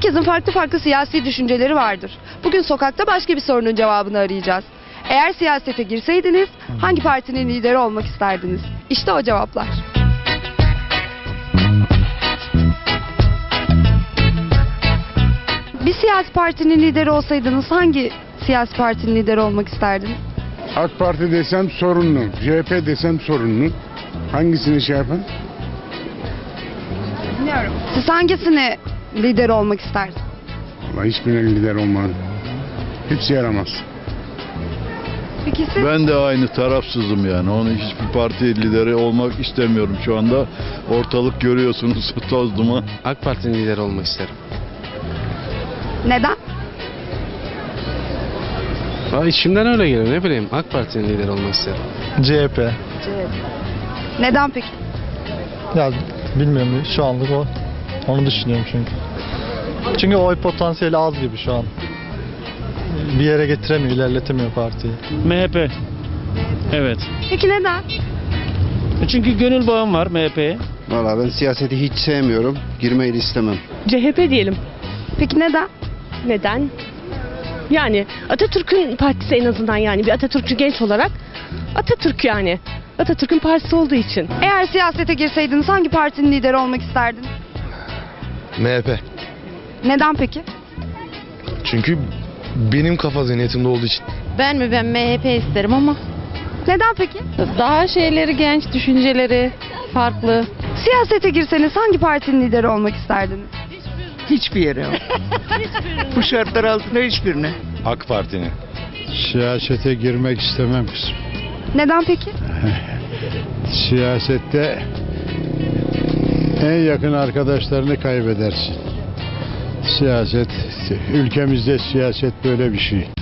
Herkesin farklı farklı siyasi düşünceleri vardır. Bugün sokakta başka bir sorunun cevabını arayacağız. Eğer siyasete girseydiniz hangi partinin lideri olmak isterdiniz? İşte o cevaplar. Bir siyasi partinin lideri olsaydınız hangi siyasi partinin lideri olmak isterdiniz? AK Parti desem sorunlu, CHP desem sorunlu. Hangisini şey yapın? Bilmiyorum. Siz hangisini lider olmak isterdiniz? Ama hiçbirine lider olmadı. Hepsi yaramaz. Peki siz? Ben de aynı tarafsızım yani. Onu hiçbir parti lideri olmak istemiyorum şu anda. Ortalık görüyorsunuz toz duman. AK Parti'nin lideri olmak isterim. Neden? Valla içimden öyle geliyor ne bileyim AK Parti'nin lideri olmak isterim. CHP. Neden peki? Ya bilmiyorum şu anlık o. Onu düşünüyorum çünkü. Çünkü oy potansiyeli az gibi şu an. Bir yere getiremiyor, ilerletemiyor partiyi. MHP. Evet. Peki neden? Çünkü gönül bağım var MHP'ye. Valla ben siyaseti hiç sevmiyorum. Girmeyi de istemem. CHP diyelim. Peki neden? Neden? Yani Atatürk'ün partisi en azından yani bir Atatürkçü genç olarak Atatürk yani. Atatürk'ün partisi olduğu için. Eğer siyasete girseydiniz hangi partinin lideri olmak isterdiniz? MHP. Neden peki? Çünkü benim kafa zihniyetimde olduğu için. Ben mi ben MHP isterim ama Neden peki? daha şeyleri genç, düşünceleri farklı. Siyasete girseniz hangi partinin lideri olmak isterdiniz? Hiçbir yere yok. Bu şartlar altında hiçbirine. AK Parti'nin. Siyasete girmek istemem kızım. Neden peki? Siyasette en yakın arkadaşlarını kaybedersin. Siyaset, ülkemizde siyaset böyle bir şey.